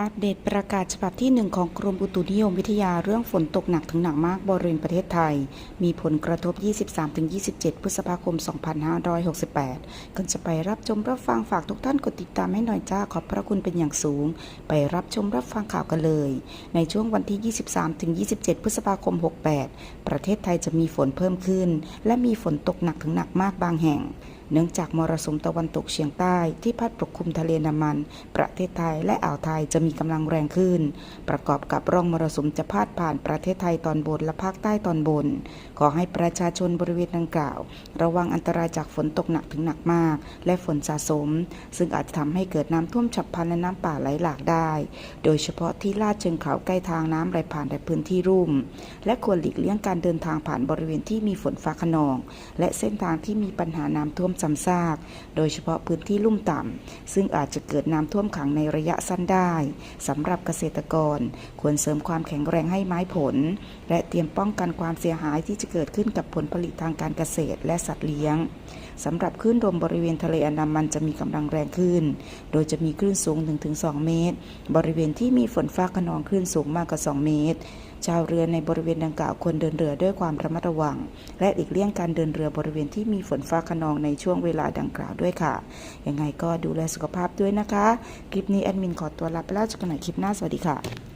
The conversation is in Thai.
อัปเดตประกาศฉบับที่ 1 ของกรมอุตุนิยมวิทยาเรื่องฝนตกหนักถึงหนักมากบริเวณประเทศไทย มีผลกระทบ 23-27 พฤษภาคม 2568ก่อนจะไปรับชมรับฟังฝากทุกท่านกดติดตามให้หน่อยจ้าขอบพระคุณเป็นอย่างสูง ไปรับชมรับฟังข่าวกันเลย ในช่วงวันที่ 23-27 พฤษภาคม 68 ประเทศไทยจะมีฝนเพิ่มขึ้น และมีฝนตกหนักถึงหนักมากบางแห่ง เนื่องจากมรสุมตะวันตกเฉียงใต้ที่พัดปกคลุมทะเลน้ำมัน ประเทศไทยและอ่าวไทยจะมีกำลังแรงขึ้น ประกอบกับร่องมรสุมจะพาดผ่านประเทศไทยตอนบนและภาคใต้ตอนบน ขอให้ประชาชนบริเวณดังกล่าว ระวังอันตรายจากฝนตกหนักถึงหนักมาก และฝนสะสม ซึ่งอาจจะทำให้เกิดน้ำท่วมฉับพลันและน้ำป่าไหลหลากได้ โดยเฉพาะที่ลาดเชิงเขาใกล้ทางน้ำไหลผ่านในพื้นที่รุ่ม และควรหลีกเลี่ยงการเดินทางผ่านบริเวณที่มีฝนฟ้าขนอง และเส้นทางที่มีปัญหาน้ำท่วมซ้ำซาก โดยเฉพาะพื้นที่ลุ่มต่ำ ซึ่งอาจจะเกิดน้ำท่วมขังในระยะสั้นได้สำหรับเกษตรกร ควรเสริมความแข็งแรงให้ไม้ผล และเตรียมป้องกันความเสียหายที่จะเกิดขึ้นกับผลผลิตทางการเกษตรและสัตว์เลี้ยง สำหรับคลื่นลมบริเวณทะเลอันดามันจะมีกำลังแรงขึ้น โดยจะมีคลื่นสูง 1-2 เมตร บริเวณที่มีฝนฟ้าขนองคลื่นสูงมากกว่า 2 เมตร ชาวเรือในบริเวณดังกล่าวควรเดินเรือด้วยความระมัดระวัง และหลีกเลี่ยงการเดินเรือบริเวณที่มีฝนฟ้าขนองในช่วงเวลาดังกล่าวด้วยค่ะ ยังไงก็ดูแลสุขภาพด้วยนะคะ คลิปนี้แอดมินขอตัวลาไปแล้วเจอกันใหม่คลิปหน้า สวัสดีค่ะ